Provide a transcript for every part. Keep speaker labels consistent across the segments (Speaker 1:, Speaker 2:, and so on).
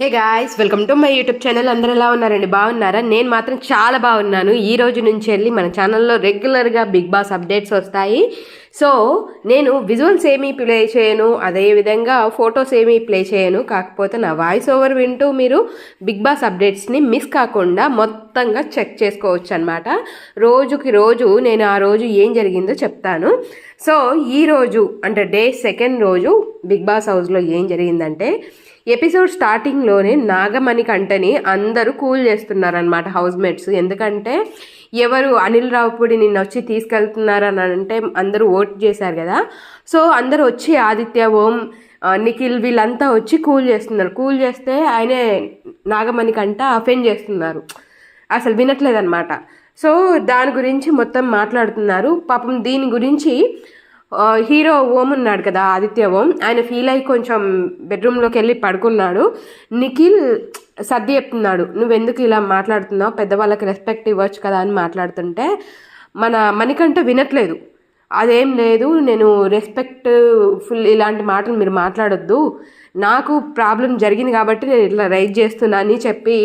Speaker 1: Hey guys welcome to my YouTube channel అందరూ ఎలా ఉన్నారండి? బాగున్నారా? నేను మాత్రం చాలా బాగున్నాను. ఈ రోజు నుంచి వెళ్ళి మన ఛానల్లో రెగ్యులర్గా బిగ్ బాస్ అప్డేట్స్ వస్తాయి. సో నేను విజువల్స్ ఏమీ ప్లే చేయను అదేవిధంగా ఫొటోస్ ఏమీ ప్లే చేయను. కాకపోతే నా వాయిస్ ఓవర్ వింటూ మీరు బిగ్ బాస్ అప్డేట్స్ని మిస్ కాకుండా మొత్తంగా చెక్ చేసుకోవచ్చు అనమాట రోజుకి రోజు నేను ఆ రోజు ఏం జరిగిందో చెప్తాను. సో ఈ రోజు అంటే డే సెకండ్ రోజు బిగ్ బాస్ హౌస్లో ఏం జరిగిందంటే ఎపిసోడ్ స్టార్టింగ్లోనే నాగమణి కంటని అందరూ కూల్ చేస్తున్నారనమాట హౌస్ మేట్స్ ఎందుకంటే ఎవరు అనిల్ రావుపూడి నిన్న వచ్చి తీసుకెళ్తున్నారని అంటే అందరూ ఓట్ చేశారు కదా. సో అందరూ వచ్చి ఆదిత్య ఓం నిఖిల్ వీళ్ళంతా వచ్చి కూల్ చేస్తున్నారు. కూల్ చేస్తే ఆయనే నాగమణి కంట అఫెండ్ చేస్తున్నారు. అసలు వినట్లేదన్నమాట. సో దాని గురించి మొత్తం మాట్లాడుతున్నారు. పాపం దీని గురించి హీరో ఓం ఉన్నాడు కదా ఆదిత్య ఓం. ఆయన ఫీల్ అయ్యి కొంచెం బెడ్రూమ్లోకి వెళ్ళి పడుకున్నాడు. నిఖిల్ సర్ది చెప్తున్నాడు నువ్వెందుకు ఇలా మాట్లాడుతున్నావు? పెద్దవాళ్ళకి రెస్పెక్ట్ ఇవ్వచ్చు కదా అని మాట్లాడుతుంటే మన మణికంఠ వినట్లేదు. అదేం లేదు నేను రెస్పెక్ట్ ఫుల్ ఇలాంటి మాటలు మీరు మాట్లాడొద్దు. నాకు ప్రాబ్లం జరిగింది కాబట్టి నేను ఇట్లా రైజ్ చేస్తున్నా అని చెప్పి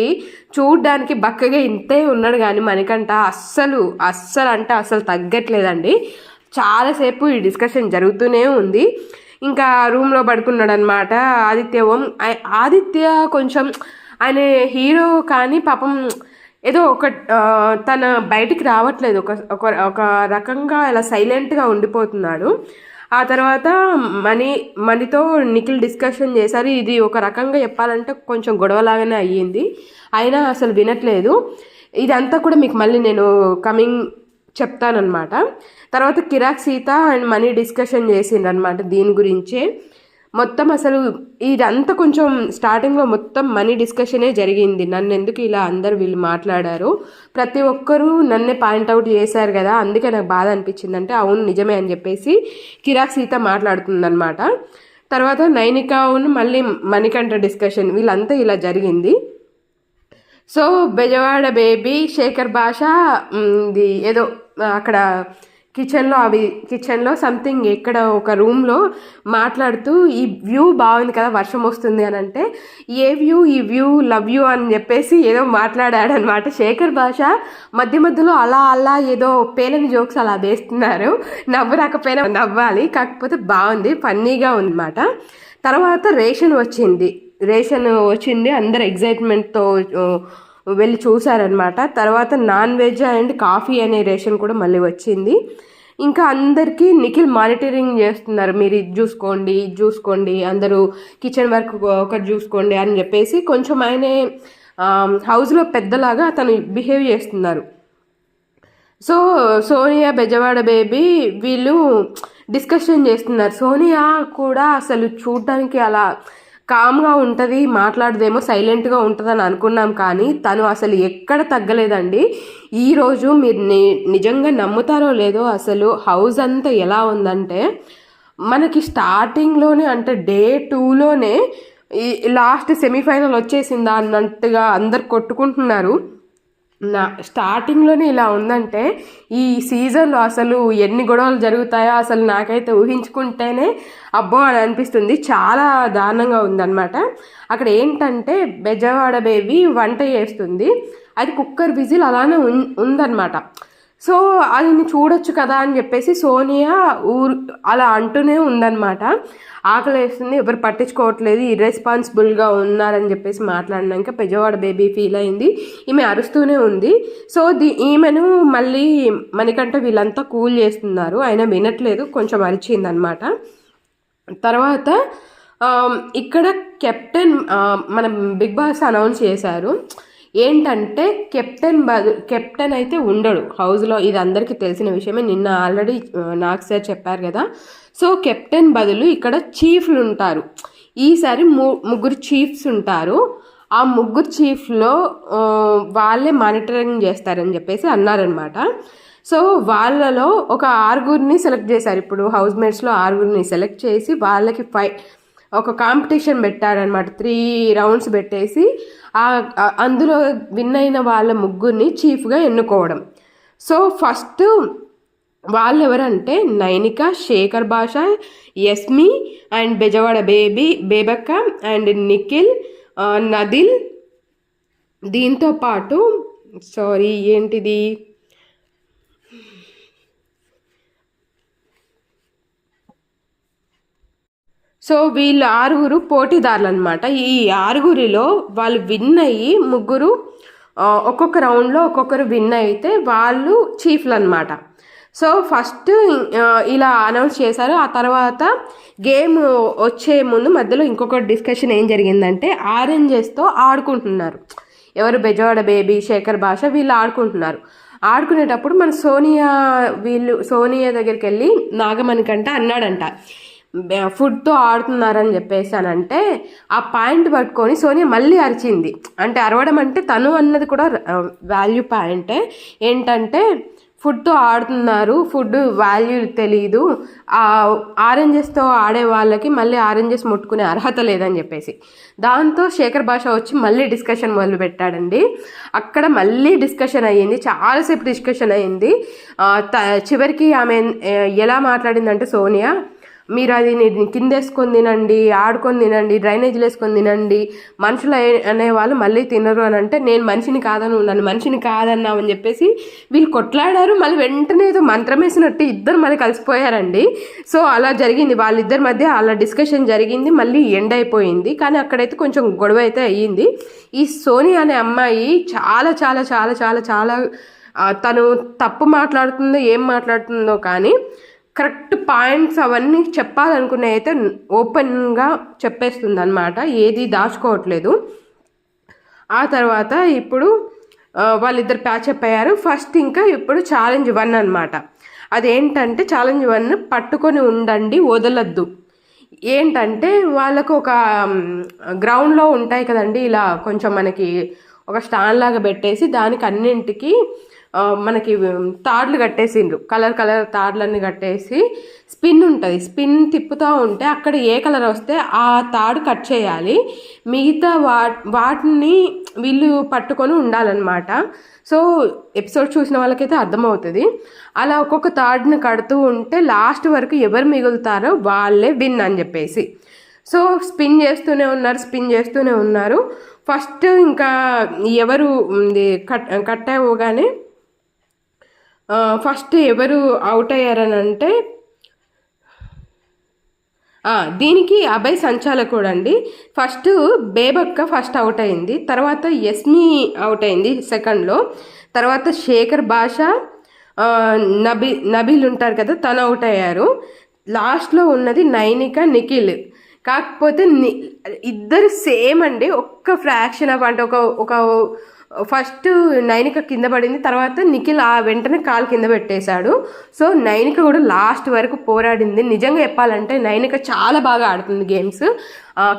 Speaker 1: చూడ్డానికి బక్కగా ఇంతే ఉన్నాడు కానీ మనకంట అస్సలు అస్సలు అంటే అస్సలు తగ్గట్లేదండి. చాలాసేపు ఈ డిస్కషన్ జరుగుతూనే ఉంది. ఇంకా రూమ్లో పడుకున్నాడు అనమాట ఆదిత్య ఓం. ఆదిత్య కొంచెం ఆయన హీరో కానీ పాపం ఏదో ఒక తన బయటికి రావట్లేదు. ఒక ఒక ఒక రకంగా ఇలా సైలెంట్గా ఉండిపోతున్నాడు. ఆ తర్వాత మనీ మనీతో నిఖిల్ డిస్కషన్ చేశారు. ఇది ఒక రకంగా చెప్పాలంటే కొంచెం గొడవలాగానే అయ్యింది. అయినా అసలు వినట్లేదు. ఇదంతా కూడా మీకు మళ్ళీ నేను కమింగ్ చెప్తానమాట తర్వాత Kirak Seetha and money discussion చేసిండ్రనమాట దీని గురించే. మొత్తం అసలు ఇదంతా కొంచెం స్టార్టింగ్లో మొత్తం మనీ డిస్కషనే జరిగింది. నన్ను ఎందుకు ఇలా అందరు వీళ్ళు మాట్లాడారు? ప్రతి ఒక్కరూ నన్నే పాయింట్అవుట్ చేశారు కదా అందుకే నాకు బాధ అనిపించింది. అంటే అవును నిజమే అని చెప్పేసి కిరాక్ సీత మాట్లాడుతుందనమాట తర్వాత నైనికావును మళ్ళీ మణికంఠ డిస్కషన్ వీళ్ళంతా ఇలా జరిగింది. సో బెజవాడ బేబీ శేఖర్ భాష ఇది ఏదో అక్కడ కిచెన్లో అవి కిచెన్లో సంథింగ్ ఇక్కడ ఒక రూమ్లో మాట్లాడుతూ ఈ వ్యూ బాగుంది కదా వర్షం వస్తుంది అని అంటే ఏ వ్యూ ఈ వ్యూ లవ్ యూ అని చెప్పేసి ఏదో మాట్లాడాడనమాట. శేఖర్ భాష మధ్య మధ్యలో అలా అలా ఏదో పేలని జోక్స్ అలా వేస్తున్నారు. నవ్వు రాకపోయినా నవ్వాలి కాకపోతే బాగుంది ఫన్నీగా ఉందన్నమాట. తర్వాత రేషన్ వచ్చింది. రేషన్ వచ్చింది అందరు ఎగ్జైట్మెంట్తో వెళ్ళి చూశారనమాట. తర్వాత నాన్ వెజ్ అండ్ కాఫీ అనే రేషన్ కూడా మళ్ళీ వచ్చింది. ఇంకా అందరికీ నిఖిల్ మానిటరింగ్ చేస్తున్నారు. మీరు ఇది చూసుకోండి ఇది చూసుకోండి అందరూ కిచెన్ వర్క్ ఒకటి చూసుకోండి అని చెప్పేసి కొంచెం ఆయనే హౌస్లో పెద్దలాగా తను బిహేవ్ చేస్తున్నారు. సో సోనియా బెజవాడ బేబీ వీళ్ళు డిస్కషన్ చేస్తున్నారు. సోనియా కూడా అసలు చూడడానికి అలా కామ్గా ఉంటుంది మాట్లాడదేమో సైలెంట్గా ఉంటుందని అనుకున్నాం కానీ తను అసలు ఎక్కడ తగ్గలేదండి. ఈరోజు మీరు నిజంగా నమ్ముతారో లేదో అసలు హౌస్ అంతా ఎలా ఉందంటే మనకి స్టార్టింగ్లోనే అంటే డే టూలోనే ఈ లాస్ట్ సెమీఫైనల్ వచ్చేసిందా అన్నట్టుగా అందరు కొట్టుకుంటున్నారు. నా స్టార్టింగ్లోనే ఇలా ఉందంటే ఈ సీజన్లో అసలు ఎన్ని గొడవలు జరుగుతాయో అసలు నాకైతే ఊహించుకుంటేనే అబ్బో అని అనిపిస్తుంది. చాలా దారుణంగా ఉందన్నమాట. అక్కడ ఏంటంటే బెజవాడ బేబీ వంట చేస్తుంది. అది కుక్కర్ విజిల్ అలానే ఉందన్నమాట. సో అది చూడొచ్చు కదా అని చెప్పేసి సోనియా ఊరు అలా అంటూనే ఉందన్నమాట. ఆకలి వేస్తుంది ఎవరు పట్టించుకోవట్లేదు ఇర్రెస్పాన్సిబుల్గా ఉన్నారని చెప్పేసి మాట్లాడినాక పెజవాడ బేబీ ఫీల్ అయింది. ఈమె అరుస్తూనే ఉంది. సో ది ఈమెను మళ్ళీ మనకంటే వీళ్ళంతా కూల్ చేస్తున్నారు. ఆయన వినట్లేదు కొంచెం అరిచిందనమాట తర్వాత ఇక్కడ కెప్టెన్ మన బిగ్ బాస్ అనౌన్స్ చేశారు. ఏంటంటే కెప్టెన్ బదు కెప్టెన్ అయితే ఉండడు. హౌస్లో ఇది అందరికీ తెలిసిన విషయమే. నిన్న ఆల్రెడీ నాకు సార్ చెప్పారు కదా. సో కెప్టెన్ బదులు ఇక్కడ చీఫ్లు ఉంటారు. ఈసారి ము ముగ్గురు చీఫ్స్ ఉంటారు. ఆ ముగ్గురు చీఫ్లో వాళ్ళే మానిటరింగ్ చేస్తారని చెప్పేసి అన్నారనమాట సో వాళ్ళలో ఒక ఆరుగురిని సెలెక్ట్ చేశారు. ఇప్పుడు హౌస్ మేట్స్లో ఆరుగురిని సెలెక్ట్ చేసి వాళ్ళకి ఫై ఒక కాంపిటీషన్ పెట్టారనమాట త్రీ రౌండ్స్ పెట్టేసి ఆ అందులో విన్ అయిన వాళ్ళ ముగ్గురిని చీఫ్గా ఎన్నుకోవడం. సో ఫస్ట్ వాళ్ళు ఎవరంటే Nainika Shekhar Basha Yashmi and Bezawada baby Bebakka and Nikhil నదిల్. దీంతో పాటు సారీ ఏంటిది? సో వీళ్ళు ఆరుగురు పోటీదారులు అనమాట ఈ ఆరుగురిలో వాళ్ళు విన్ అయ్యి ముగ్గురు ఒక్కొక్క రౌండ్లో ఒక్కొక్కరు విన్ అయితే వాళ్ళు చీఫ్లు అనమాట సో ఫస్ట్ ఇలా అనౌన్స్ చేశారు. ఆ తర్వాత గేమ్ వచ్చే ముందు మధ్యలో ఇంకొక డిస్కషన్ ఏం జరిగిందంటే ఆరెంజెస్తో ఆడుకుంటున్నారు. ఎవరు బెజవాడ బేబీ శేఖర్ భాష వీళ్ళు ఆడుకుంటున్నారు. ఆడుకునేటప్పుడు మన సోనియా వీళ్ళు సోనియా దగ్గరికి వెళ్ళి నాగమణికంట అన్నాడంట. ఫుడ్తో ఆడుతున్నారని చెప్పేసి అని అంటే ఆ పాయింట్ పట్టుకొని సోనియా మళ్ళీ అరిచింది. అంటే అరవడం అంటే తను అన్నది కూడా వాల్యూ పాయింటే ఏంటంటే ఫుడ్తో ఆడుతున్నారు ఫుడ్ వాల్యూ తెలియదు ఆరెంజెస్తో ఆడే వాళ్ళకి మళ్ళీ ఆరెంజెస్ ముట్టుకునే అర్హత లేదని చెప్పేసి. దాంతో శేఖర్ భాష వచ్చి మళ్ళీ డిస్కషన్ మొదలు పెట్టాడండి. అక్కడ మళ్ళీ డిస్కషన్ అయ్యింది చాలాసేపు డిస్కషన్ అయ్యింది. త- చివరికి ఆమె ఎలా మాట్లాడిందంటే సోనియా మీరు అది కిందేసుకొని తినండి ఆడుకొని తినండి డ్రైనేజీలు వేసుకొని తినండి. మనుషులు అనే- అనేవాళ్ళు మళ్ళీ తినరు అని అంటే నేను మనిషిని కాదను నన్ను మనిషిని కాదన్నామని చెప్పేసి వీళ్ళు కొట్లాడారు. మళ్ళీ వెంటనే ఏదో మంత్రం వేసినట్టు ఇద్దరు మళ్ళీ కలిసిపోయారండి. సో అలా జరిగింది. వాళ్ళిద్దరి మధ్య అలా డిస్కషన్ జరిగింది. మళ్ళీ ఎండ్ అయిపోయింది. కానీ అక్కడైతే కొంచెం గొడవ అయితే అయ్యింది. ఈ సోని అనే అమ్మాయి చాలా చాలా చాలా చాలా చాలా తను తప్పు మాట్లాడుతుందో ఏం మాట్లాడుతుందో కానీ కరెక్ట్ పాయింట్స్ అవన్నీ చెప్పాలనుకునే అయితే ఓపెన్గా చెప్పేస్తుంది అనమాట ఏది దాచుకోవట్లేదు. ఆ తర్వాత ఇప్పుడు ఆ, వాళ్ళిద్దరు ప్యాచప్ అయ్యారు. ఫస్ట్ ఇంకా ఇప్పుడు ఛాలెంజ్ వన్ అనమాట అదేంటంటే ఛాలెంజ్ వన్ పట్టుకొని ఉండండి వదలద్దు. ఏంటంటే వాళ్ళకు ఒక గ్రౌండ్లో ఉంటాయి కదండి ఇలా కొంచెం మనకి ఒక స్టాండ్ లాగా పెట్టేసి దానికి అన్నింటికి మనకి తాడ్లు కట్టేసిండ్రు. కలర్ కలర్ తాడ్లన్నీ కట్టేసి స్పిన్ ఉంటుంది. స్పిన్ తిప్పుతూ ఉంటే అక్కడ ఏ కలర్ వస్తే ఆ తాడు కట్ చేయాలి. మిగతా వా వాటిని వీళ్ళు పట్టుకొని ఉండాలన్నమాట. సో ఎపిసోడ్ చూసిన వాళ్ళకైతే అర్థమవుతుంది. అలా ఒక్కొక్క తాడుని కడుతూ ఉంటే లాస్ట్ వరకు ఎవరు మిగులుతారో వాళ్ళే విన్ అని చెప్పేసి. సో స్పిన్ చేస్తూనే ఉన్నారు స్పిన్ చేస్తూనే ఉన్నారు. ఫస్ట్ ఇంకా ఎవరు కట్ కట్ అవ్వగానే ఫస్ట్ ఎవరు అవుట్ అయ్యారని అంటే దీనికి అభయ్ సంచాలకుడు అండి ఫస్ట్ బేబక్క ఫస్ట్ అవుట్ అయింది. తర్వాత యస్మి అవుట్ అయింది సెకండ్లో. తర్వాత శేఖర్ భాష నబీ నబీల్ ఉంటారు కదా తను అవుట్ అయ్యారు. లాస్ట్లో ఉన్నది నైనిక నిఖిల్. కాకపోతే ఇద్దరు సేమ్ అండి. ఒక్క ఫ్రాక్షన్ ఆఫ్ అంటే ఒక ఒక ఫస్ట్ నైనిక కింద పడింది తర్వాత నిఖిల్ ఆ వెంటనే కాలు కింద పెట్టేశాడు. సో నైనిక కూడా లాస్ట్ వరకు పోరాడింది. నిజంగా చెప్పాలంటే నైనిక చాలా బాగా ఆడుతుంది గేమ్స్.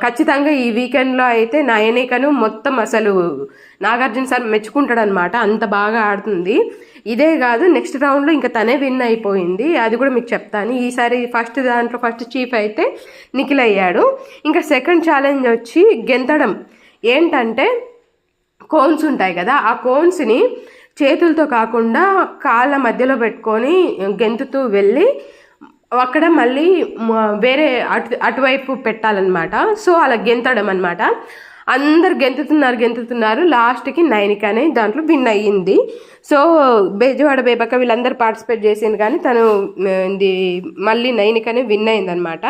Speaker 1: ఖచ్చితంగా ఈ వీకెండ్లో అయితే నైనికను మొత్తం అసలు నాగార్జున సార్ మెచ్చుకుంటాడు అనమాట అంత బాగా ఆడుతుంది. ఇదే కాదు నెక్స్ట్ రౌండ్లో ఇంకా తనే విన్ అయిపోయింది. అది కూడా మీకు చెప్తాను. ఈసారి ఫస్ట్ దాంట్లో ఫస్ట్ చీఫ్ అయితే నిఖిల్ అయ్యాడు. ఇంకా సెకండ్ ఛాలెంజ్ వచ్చి గెంతడం. ఏంటంటే కోన్స్ ఉంటాయి కదా ఆ కోన్స్ని చేతులతో కాకుండా కాళ్ళ మధ్యలో పెట్టుకొని గెంతుతూ వెళ్ళి అక్కడ మళ్ళీ వేరే అటు అటువైపు పెట్టాలన్నమాట. సో అలా గెంతడం అనమాట అందరు గెంతుతున్నారు గెంతుతున్నారు. లాస్ట్కి నైనికనే దాంట్లో విన్ అయ్యింది. సో బేజవాడ బేబక్క వీళ్ళందరూ పార్టిసిపేట్ చేసింది కానీ తను ఇది మళ్ళీ నైనికనే విన్ అయిందనమాట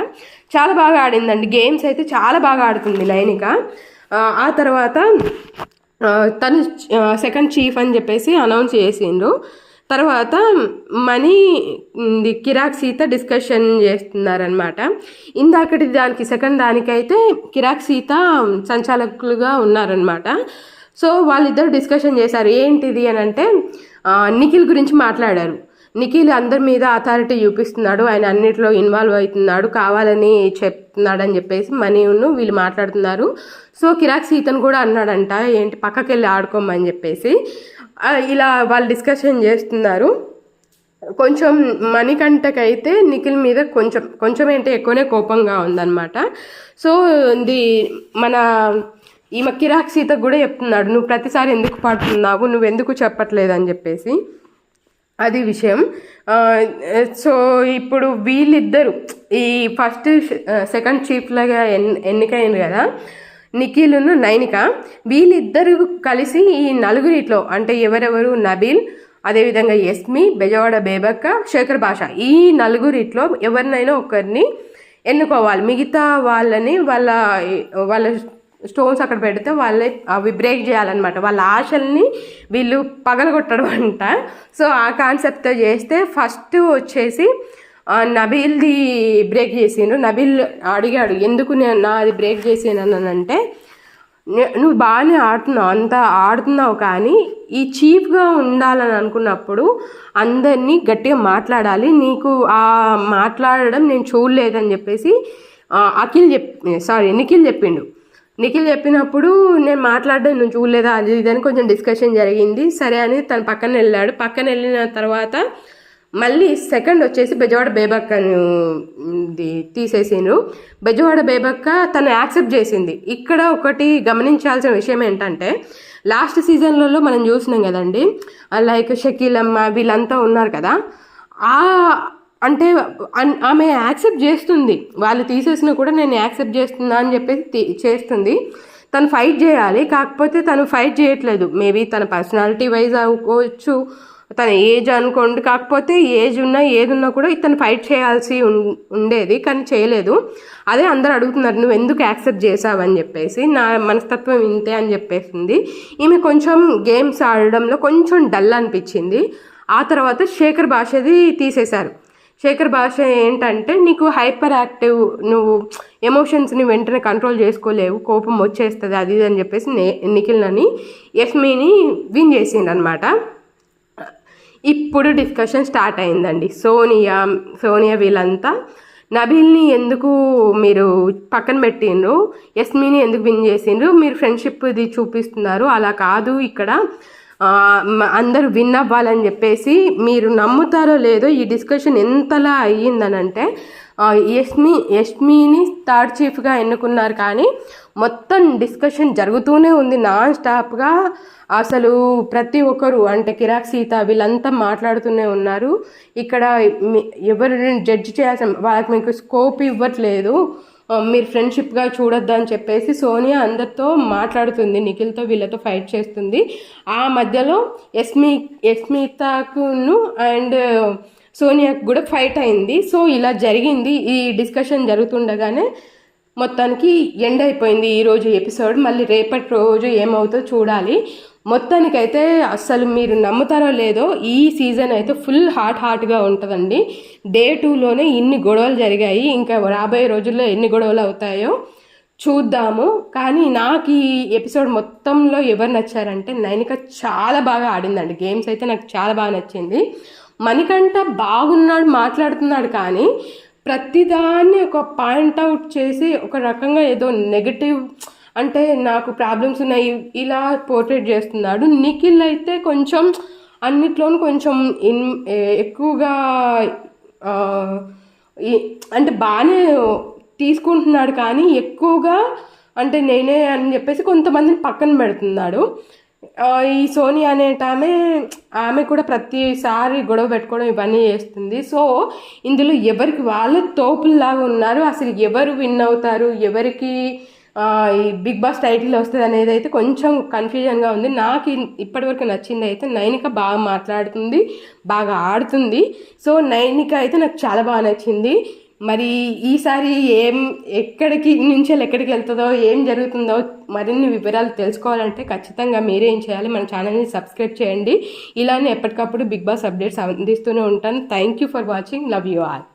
Speaker 1: చాలా బాగా ఆడిందండి. గేమ్స్ అయితే చాలా బాగా ఆడుతుంది నైనిక. ఆ, తర్వాత తను సెకండ్ చీఫ్ అని చెప్పేసి అనౌన్స్ చేసిండ్రు తర్వాత మనీ కిరాక్ సీత డిస్కషన్ చేస్తున్నారనమాట ఇందాకటి దానికి సెకండ్ దానికైతే కిరాక్ సీత సంచాలకులుగా ఉన్నారనమాట సో వాళ్ళిద్దరు డిస్కషన్ చేశారు. ఏంటిది అని అంటే నిఖిల్ గురించి మాట్లాడారు. నిఖిల్ అందరి మీద అథారిటీ చూపిస్తున్నాడు. ఆయన అన్నిట్లో ఇన్వాల్వ్ అవుతున్నాడు. కావాలని చెప్తున్నాడని చెప్పేసి మనీను వీళ్ళు మాట్లాడుతున్నారు. సో కిరాక్ సీతను కూడా అన్నాడంట. ఏంటి పక్కకి వెళ్ళి ఆడుకోమని చెప్పేసి. ఇలా వాళ్ళు డిస్కషన్ చేస్తున్నారు. కొంచెం మణికంఠకైతే నిఖిల్ మీద కొంచెం కొంచెం ఏంటి ఎక్కువనే కోపంగా ఉందన్నమాట. సో ఇది మన ఈమె కిరాక్ సీత కూడా చెప్తున్నాడు. నువ్వు ప్రతిసారి ఎందుకు పాడుతున్నావు? నువ్వు ఎందుకు చెప్పట్లేదు అని చెప్పేసి. అది విషయం. సో ఇప్పుడు వీళ్ళిద్దరు ఈ ఫస్ట్ సెకండ్ చీఫ్లాగా ఎన్ ఎన్నికైంది కదా నిఖిల్ను నైనిక వీళ్ళిద్దరు కలిసి ఈ నలుగురిట్లో అంటే ఎవరెవరు? నబీల్ అదేవిధంగా ఎస్మి బెజవాడ బేబక్క శేఖర్ భాష ఈ నలుగురిట్లో ఎవరినైనా ఒకరిని ఎన్నుకోవాలి. మిగతా వాళ్ళని వాళ్ళ వాళ్ళ స్టోన్స్ అక్కడ పెడితే వాళ్ళే అవి బ్రేక్ చేయాలన్నమాట. వాళ్ళ ఆశల్ని వీళ్ళు పగలగొట్టడం అంట సో ఆ కాన్సెప్ట్తో చేస్తే ఫస్ట్ వచ్చేసి నబీల్ది బ్రేక్ చేసిండు నబీల్ అడిగాడు ఎందుకు నేను నాది బ్రేక్ చేసానంటే నువ్వు బాగానే ఆడుతున్నావు అంత ఆడుతున్నావు కానీ ఈ చీఫ్గా ఉండాలని అనుకున్నప్పుడు అందరినీ గట్టిగా మాట్లాడాలి. నీకు ఆ మాట్లాడడం నేను చూడలేదని చెప్పేసి అఖిల్ చెప్ సారీ నిఖిల్ చెప్పిండు. నిఖిల్ చెప్పినప్పుడు నేను మాట్లాడడం నువ్వు చూడలేదా అది ఇది అని కొంచెం డిస్కషన్ జరిగింది. సరే అని తను పక్కన వెళ్ళాడు. పక్కన వెళ్ళిన తర్వాత మళ్ళీ సెకండ్ వచ్చేసి బెజవాడ బేబక్కను తీసేసిండ్రు. బెజవాడ బేబక్క తను యాక్సెప్ట్ చేసింది. ఇక్కడ ఒకటి గమనించాల్సిన విషయం ఏంటంటే లాస్ట్ సీజన్లలో మనం చూసినాం కదండి లైక్ షకీలమ్మ వీళ్ళంతా ఉన్నారు కదా ఆ అంటే అన్- ఆమె యాక్సెప్ట్ చేస్తుంది. వాళ్ళు తీసేసినా కూడా నేను యాక్సెప్ట్ చేస్తున్నా అని చెప్పేసి చేస్తుంది. తను ఫైట్ చేయాలి. కాకపోతే తను ఫైట్ చేయట్లేదు. మేబీ తన పర్సనాలిటీ వైజ్ అనుకోవచ్చు. తన ఏజ్ అనుకోండి. కాకపోతే ఏజ్ ఉన్నా ఏది ఉన్నా కూడా ఇతను ఫైట్ చేయాల్సి ఉం- ఉండేది. కానీ చేయలేదు. అదే అందరు అడుగుతున్నారు నువ్వు ఎందుకు యాక్సెప్ట్ చేసావని చెప్పేసి. నా మనస్తత్వం ఇంతే అని చెప్పేసింది. ఈమె కొంచెం గేమ్స్ ఆడడంలో కొంచెం డల్ అనిపించింది. ఆ తర్వాత శేఖర్ భాషది తీసేశారు. శేఖర్ భాష ఏంటంటే నీకు హైపర్ యాక్టివ్ నువ్వు ఎమోషన్స్ని వెంటనే కంట్రోల్ చేసుకోలేవు కోపం వచ్చేస్తుంది అది ఇది అని చెప్పేసి నే నిఖిల్ని ఎస్మీని విన్ చేసిండు అనమాట ఇప్పుడు డిస్కషన్ స్టార్ట్ అయిందండి. సోనియా సోనియా వీళ్ళంతా నబీల్ని ఎందుకు మీరు పక్కన పెట్టిండ్రు ఎస్మీని ఎందుకు విన్ చేసిండ్రు మీరు ఫ్రెండ్షిప్ ఇది చూపిస్తున్నారు అలా కాదు ఇక్కడ. అందరూ విన్ అవ్వాలని చెప్పేసి మీరు నమ్ముతారో లేదో ఈ డిస్కషన్ ఎంతలా అయ్యిందనంటే యష్మి యష్మిని థర్డ్ చీఫ్గా ఎన్నుకున్నారు కానీ మొత్తం డిస్కషన్ జరుగుతూనే ఉంది నాన్ స్టాప్గా. అసలు ప్రతి ఒక్కరు అంటే కిరాక్ సీత వీళ్ళంతా మాట్లాడుతూనే ఉన్నారు. ఇక్కడ ఎవరిని జడ్జి చేయాల్సిన వాళ్ళకి మీకు స్కోప్ ఇవ్వట్లేదు. మీరు ఫ్రెండ్షిప్గా చూడొద్దు అని చెప్పేసి సోనియా అందరితో మాట్లాడుతుంది నిఖిల్తో వీళ్ళతో ఫైట్ చేస్తుంది. ఆ మధ్యలో ఎస్మి ఎస్మితాకును అండ్ సోనియాకు కూడా ఫైట్ అయింది. సో ఇలా జరిగింది. ఈ డిస్కషన్ జరుగుతుండగానే మొత్తానికి ఎండ్ అయిపోయింది ఈరోజు ఎపిసోడ్. మళ్ళీ రేపటి రోజు ఏమవుతుందో చూడాలి. మొత్తానికైతే అసలు మీరు నమ్ముతారో లేదో ఈ సీజన్ అయితే ఫుల్ హాట్ హాట్గా ఉంటుందండి. డే టూలోనే ఇన్ని గొడవలు జరిగాయి. ఇంకా రాబోయే రోజుల్లో ఎన్ని గొడవలు అవుతాయో చూద్దాము. కానీ నాకు ఈ ఎపిసోడ్ మొత్తంలో ఎవరు నచ్చారంటే నైనిక చాలా బాగా ఆడిందండి. గేమ్స్ అయితే నాకు చాలా బాగా నచ్చింది. మణికంఠ బాగున్నాడు మాట్లాడుతున్నాడు కానీ ప్రతిదాన్ని ఒక పాయింట్ అవుట్ చేసి ఒక రకంగా ఏదో నెగటివ్ అంటే నాకు ప్రాబ్లమ్స్ ఉన్నాయి ఇలా పోర్ట్రేట్ చేస్తున్నాడు. నిఖిల్ అయితే కొంచెం అన్నిట్లోనూ కొంచెం ఇన్ ఎక్కువగా అంటే బాగానే తీసుకుంటున్నాడు కానీ ఎక్కువగా అంటే నేనే అని చెప్పేసి కొంతమందిని పక్కన పెడుతున్నాడు. ఈ సోని అనేట ఆమె ఆమె కూడా ప్రతిసారి గొడవ పెట్టుకోవడం ఇవన్నీ చేస్తుంది. సో ఇందులో ఎవరికి వాళ్ళు తోపుల్లాగా ఉన్నారు అసలు ఎవరు విన్ అవుతారు ఎవరికి ఈ బిగ్ బాస్ టైటిల్ వస్తుంది అనేది అయితే కొంచెం కన్ఫ్యూజన్గా ఉంది. నాకు ఇప్పటివరకు నచ్చింది అయితే నైనిక బాగా మాట్లాడుతుంది బాగా ఆడుతుంది. సో నైనిక అయితే నాకు చాలా బాగా నచ్చింది. మరి ఈసారి ఏం ఎక్కడికి నుంచి ఎక్కడికి వెళ్తుందో ఏం జరుగుతుందో మరిన్ని వివరాలు తెలుసుకోవాలంటే ఖచ్చితంగా మీరే ఏం చేయాలి మన ఛానల్ని సబ్స్క్రైబ్ చేయండి. ఇలానే ఎప్పటికప్పుడు బిగ్ బాస్ అప్డేట్స్ అందిస్తూనే ఉంటాను. Thank you for watching. Love you all.